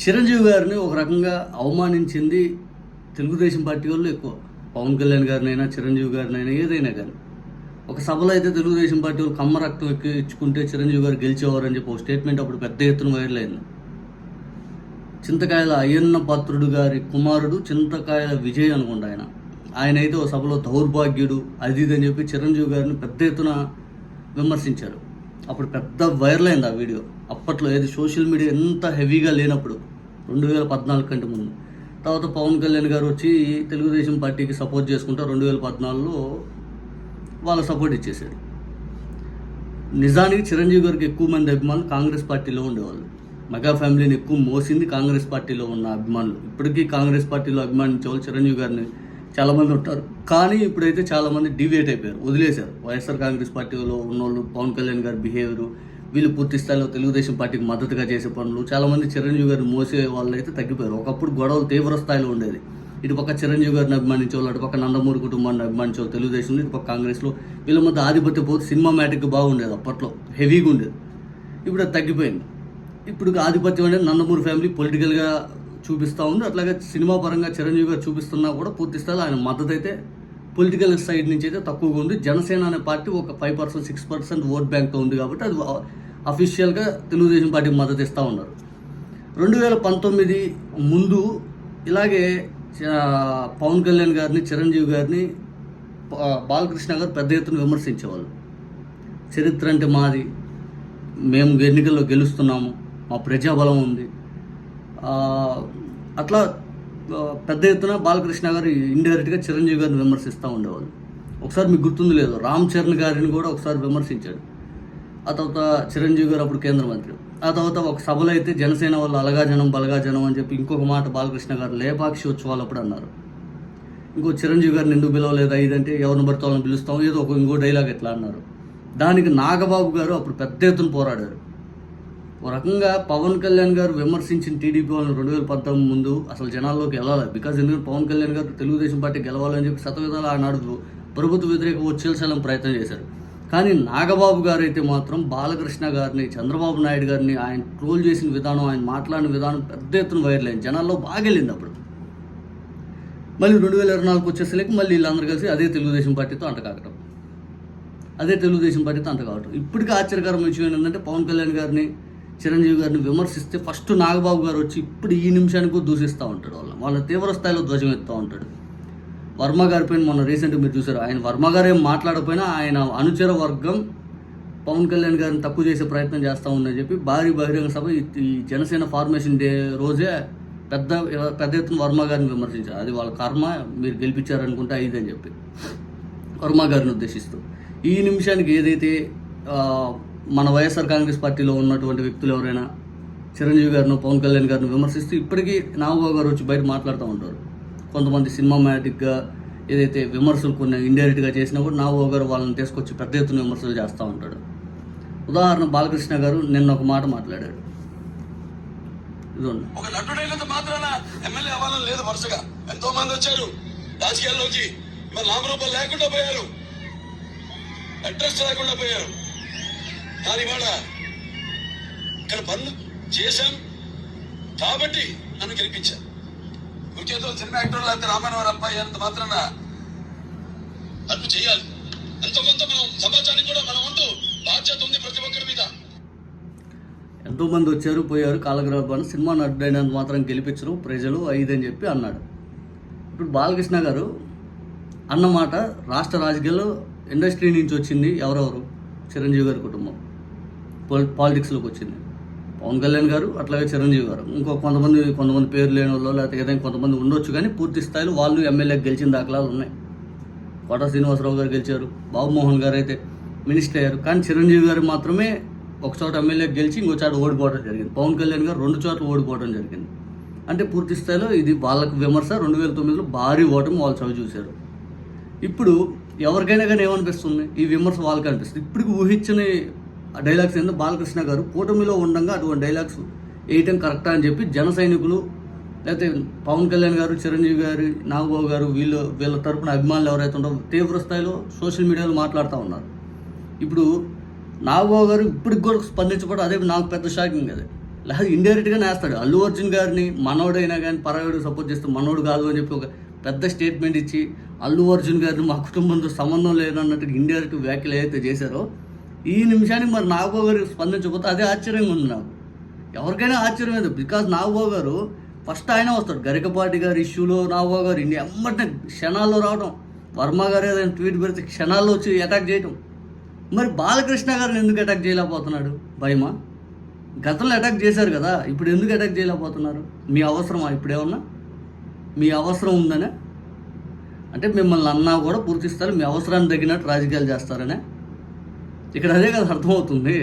చిరంజీవి గారిని ఒక రకంగా అవమానించింది తెలుగుదేశం పార్టీ వాళ్ళు ఎక్కువ. పవన్ కళ్యాణ్ గారినైనా చిరంజీవి గారినైనా ఏదైనా కానీ. ఒక సభలో అయితే తెలుగుదేశం పార్టీ వాళ్ళు కమ్మ రక్తం ఎక్కి ఇచ్చుకుంటే చిరంజీవి గారు గెలిచేవారని చెప్పి ఒక స్టేట్మెంట్ అప్పుడు పెద్ద ఎత్తున వైరల్ అయింది. చింతకాయల అయ్యన్న పాత్రుడు గారి కుమారుడు చింతకాయల విజయ్ అనుకుంటా ఆయన. ఆయన అయితే ఒక సభలో దౌర్భాగ్యుడు అది ఇది అని చెప్పి చిరంజీవి గారిని పెద్ద ఎత్తున విమర్శించారు. అప్పుడు పెద్ద వైరల్ అయింది ఆ వీడియో. అప్పట్లో ఏది సోషల్ మీడియా ఎంత హెవీగా లేనప్పుడు రెండు వేల పద్నాలుగు కంటే ముందు. తర్వాత పవన్ కళ్యాణ్ గారు వచ్చి తెలుగుదేశం పార్టీకి సపోర్ట్ చేసుకుంటూ రెండు వేల పద్నాలుగులో వాళ్ళ సపోర్ట్ ఇచ్చేశారు. నిజానికి చిరంజీవి గారికి ఎక్కువ మంది అభిమానులు కాంగ్రెస్ పార్టీలో ఉండేవాళ్ళు. మెగా ఫ్యామిలీని ఎక్కువ మోసింది కాంగ్రెస్ పార్టీలో ఉన్న అభిమానులు. ఇప్పటికీ కాంగ్రెస్ పార్టీలో అభిమానించే వాళ్ళు చిరంజీవి గారిని చాలామంది ఉంటారు. కానీ ఇప్పుడైతే చాలామంది డివేట్ అయిపోయారు వదిలేశారు. వైఎస్ఆర్ కాంగ్రెస్ పార్టీలో ఉన్నోళ్ళు పవన్ కళ్యాణ్ గారి బిహేవియర్ వీళ్ళు పూర్తి స్థాయిలో తెలుగుదేశం పార్టీకి మద్దతుగా చేసే పనులు చాలామంది చిరంజీవి గారిని మోసే వాళ్ళు అయితే తగ్గిపోయారు. ఒకప్పుడు గొడవలు తీవ్ర స్థాయిలో ఉండేది. ఇటుపక్క చిరంజీవి గారిని అభిమానించే వాళ్ళు నందమూరి కుటుంబాన్ని అభిమానించే వాళ్ళు తెలుగుదేశం ఇటు పక్క కాంగ్రెస్లో. వీళ్ళ మధ్య ఆధిపత్య పోతే సినిమా మ్యాటిక్ బాగుండేది అప్పట్లో. హెవీగా ఉండేది. ఇప్పుడు అది తగ్గిపోయింది. ఇప్పుడు ఆధిపత్యం అనేది నందమూరి ఫ్యామిలీ పొలిటికల్గా చూపిస్తూ ఉంది. అట్లాగే సినిమా పరంగా చిరంజీవి గారు చూపిస్తున్నా కూడా పూర్తి స్థాయిలో ఆయన మద్దతు అయితే పొలిటికల్ సైడ్ నుంచి అయితే తక్కువగా ఉంది. జనసేన అనే పార్టీ ఒక five percent six percent vote బ్యాంక్తో ఉంది కాబట్టి అది అఫీషియల్గా తెలుగుదేశం పార్టీకి మద్దతు ఇస్తూ ఉన్నారు. రెండు వేల పంతొమ్మిది ముందు ఇలాగే పవన్ కళ్యాణ్ గారిని చిరంజీవి గారిని బాలకృష్ణ గారు పెద్ద ఎత్తున విమర్శించేవాళ్ళు. చరిత్ర అంటే మాది. మేము ఎన్నికల్లో గెలుస్తున్నాము. మా ప్రజాబలం ఉంది. అట్లా పెద్ద ఎత్తున బాలకృష్ణ గారు ఇండైరెక్ట్గా చిరంజీవి గారిని విమర్శిస్తూ ఉండేవాళ్ళు. ఒకసారి మీకు గుర్తుంది లేదు రామ్ చరణ్ గారిని కూడా ఒకసారి విమర్శించాడు. ఆ తర్వాత చిరంజీవి గారు అప్పుడు కేంద్ర మంత్రి. ఆ తర్వాత ఒక సభలో అయితే జనసేన వాళ్ళు అలగా జనం బలగా జనం అని చెప్పి ఇంకొక మాట బాలకృష్ణ గారు లేపాక్షి ఉత్సవాలు అప్పుడు అన్నారు. ఇంకో చిరంజీవి గారిని ఎందుకు పిలవలేదా? ఇదంటే ఎవరిని పడితే వాళ్ళని పిలుస్తాం? ఏదో ఒక ఇంకో డైలాగ్ ఎట్లా అన్నారు. దానికి నాగబాబు గారు అప్పుడు పెద్ద ఎత్తున పోరాడారు. ఒక రకంగా పవన్ కళ్యాణ్ గారు విమర్శించిన టీడీపీ వాళ్ళని రెండు వేల పద్నాలుగు ముందు అసలు జనాల్లోకి వెళ్ళాలి? బికాజ్ ఎందుకంటే పవన్ కళ్యాణ్ గారు తెలుగుదేశం పార్టీ గెలవాలని చెప్పి శతవిధాలు ఆనాడు ప్రభుత్వ వ్యతిరేక వచ్చేసాలని ప్రయత్నం చేశారు. కానీ నాగబాబు గారు అయితే మాత్రం బాలకృష్ణ గారిని చంద్రబాబు నాయుడు గారిని ఆయన ట్రోల్ చేసిన విధానం ఆయన మాట్లాడిన విధానం పెద్ద ఎత్తున వైరల్ అయింది. జనాల్లో బాగా వెళ్ళింది అప్పుడు. మళ్ళీ రెండు వేల ఇరవై నాలుగు వచ్చేసరికి మళ్ళీ వీళ్ళందరూ కలిసి అదే తెలుగుదేశం పార్టీతో అంటకాకటం అదే తెలుగుదేశం పార్టీతో అంటకావటం ఇప్పటికీ ఆశ్చర్యకరం విషయం ఏంటంటే పవన్ కళ్యాణ్ గారిని చిరంజీవి గారిని విమర్శిస్తే ఫస్ట్ నాగబాబు గారు వచ్చి ఇప్పుడు ఈ నిమిషానికి దూషిస్తూ ఉంటాడు వాళ్ళ వాళ్ళ తీవ్ర స్థాయిలో ధ్వజం ఎత్తుతూ ఉంటాడు. వర్మ గారి పైన మొన్న రీసెంట్గా మీరు చూసారు ఆయన వర్మ గారు ఏం మాట్లాడకపోయినా ఆయన అనుచర వర్గం పవన్ కళ్యాణ్ గారిని తక్కువ చేసే ప్రయత్నం చేస్తూ ఉందని చెప్పి భారీ బహిరంగ సభ ఈ- జనసేన ఫార్మేషన్ డే రోజే పెద్ద పెద్ద ఎత్తున వర్మ గారిని విమర్శించారు. అది వాళ్ళ కర్మ మీరు గెలిపించారనుకుంటే ఇది అని చెప్పి వర్మ గారిని ఉద్దేశిస్తూ. ఈ నిమిషానికి ఏదైతే మన వైఎస్ఆర్ కాంగ్రెస్ పార్టీలో ఉన్నటువంటి వ్యక్తులు ఎవరైనా చిరంజీవి గారిని పవన్ కళ్యాణ్ గారిని విమర్శిస్తూ ఇప్పటికీ నాగబాబు గారు వచ్చి బయట మాట్లాడుతూ ఉంటారు. కొంతమంది సినిమామాటిక్గా ఏదైతే విమర్శలు కొన్ని ఇండైరెక్ట్గా చేసినా కూడా నాగబాబు గారు వాళ్ళని తీసుకొచ్చి పెద్ద ఎత్తున విమర్శలు చేస్తూ ఉంటాడు. ఉదాహరణ బాలకృష్ణ గారు నిన్న ఒక మాట మాట్లాడాడు. ఇదిగోండి. ఒక నటుడైనంత మాత్రాన ఎమ్మెల్యే అవ్వాలని లేదు వరుసగా. ఎంతో మంది వచ్చారు. రాజకీయాల్లోకి ఇవాళ నామరూపాలు లేకుండా పోయారు. అడ్రస్ లేకుండా పోయారు. కానీ ఇవాళ ఇక్కడ పనులు చేశాం. కాబట్టి నన్ను గెలిపించారు. ఉచేతో సినిమా యాక్టర్ లేకపోతే రామారావు అబ్బాయి అంత మాత్రాన అది చేయాలి. ఎంతో కొంత మనం సమాజానికి కూడా మనం ఉంటూ బాధ్యత ఉంది ప్రతి ఒక్కరి మీద. ఎంతోమంది వచ్చారు పోయారు కాలగ్రహణ సినిమా నటుడైనంత మాత్రం గెలిపించరు ప్రజలు ఐదని చెప్పి అన్నాడు. ఇప్పుడు బాలకృష్ణ గారు అన్నమాట రాష్ట్ర రాజకీయాల్లో ఇండస్ట్రీ నుంచి వచ్చింది ఎవరెవరు? చిరంజీవి గారి కుటుంబం పాలిటిక్స్లోకి వచ్చింది. పవన్ కళ్యాణ్ గారు అట్లాగే చిరంజీవి గారు. ఇంకో కొంతమంది కొంతమంది పేరు లేని వాళ్ళు లేకపోతే ఏదైనా కొంతమంది ఉండొచ్చు కానీ పూర్తి స్థాయిలో వాళ్ళు ఎమ్మెల్యే గెలిచిన దాఖలాలు ఉన్నాయి. కోట శ్రీనివాసరావు గారు గెలిచారు బాబుమోహన్ గారు అయితే మినిస్టర్ అయ్యారు. కానీ చిరంజీవి గారు మాత్రమే ఒక చోట ఎమ్మెల్యే గెలిచి ఇంకో చోట ఓడిపోవడం జరిగింది. పవన్ కళ్యాణ్ గారు రెండు చోట్ల ఓడిపోవడం జరిగింది. అంటే పూర్తి స్థాయిలో ఇది వాళ్ళకు విమర్శ రెండు వేల తొమ్మిదిలో భారీ ఓటమి వాళ్ళు చవి చూశారు. ఇప్పుడు ఎవరికైనా కానీ ఏమనిపిస్తుంది? ఈ విమర్శ వాళ్ళకి అనిపిస్తుంది. ఇప్పటికి ఊహించని ఆ డైలాగ్స్ ఏంటో బాలకృష్ణ గారు కూటమిలో ఉండగా అటువంటి డైలాగ్స్ వేయటం కరెక్టా అని చెప్పి జన సైనికులు లేకపోతే పవన్ కళ్యాణ్ గారు చిరంజీవి గారు నాగబాబు గారు వీళ్ళు వీళ్ళ తరపున అభిమానులు ఎవరైతే ఉంటారో తీవ్ర స్థాయిలో సోషల్ మీడియాలో మాట్లాడుతూ ఉన్నారు. ఇప్పుడు నాగబాబు గారు ఇప్పటికి కూడా స్పందించబడు అదే నాకు పెద్ద షాకింగ్ అదే. లేదా ఇండైరెక్ట్గా నేస్తాడు అల్లు అర్జున్ గారిని మనోడైనా కానీ పరాయుడు సపోర్ట్ చేస్తే మనోడు కాదు అని చెప్పి ఒక పెద్ద స్టేట్మెంట్ ఇచ్చి అల్లు అర్జున్ గారిని మా కుటుంబంతో సంబంధం లేదన్నట్టు ఇండైరెక్ట్ వ్యాఖ్యలు ఏదైతే చేశారో ఈ నిమిషానికి మరి నాగబాబు గారు స్పందించకపోతే అదే ఆశ్చర్యంగా ఉంది నాకు. ఎవరికైనా ఆశ్చర్యం లేదు బికాజ్ నాగబాబు గారు ఫస్ట్ ఆయన వస్తాడు. గరికపాటి గారి ఇష్యూలో నాగబాబు గారు ఇన్ని ఎమ్మటే క్షణాల్లో రావడం వర్మ గారు ఏదైనా ట్వీట్ పెడితే క్షణాల్లో వచ్చి అటాక్ చేయటం. మరి బాలకృష్ణ గారిని ఎందుకు అటాక్ చేయలేకపోతున్నాడు? భయమా? గతంలో అటాక్ చేశారు కదా. ఇప్పుడు ఎందుకు అటాక్ చేయలేకపోతున్నారు? మీ అవసరమా? ఇప్పుడేమన్నా మీ అవసరం ఉందనే? అంటే మిమ్మల్ని అన్నా కూడా పూర్తిస్తారు మీ అవసరానికి తగినట్టు రాజకీయాలు చేస్తారనే? ఇక్కడ అదే కదా అర్థమవుతుంది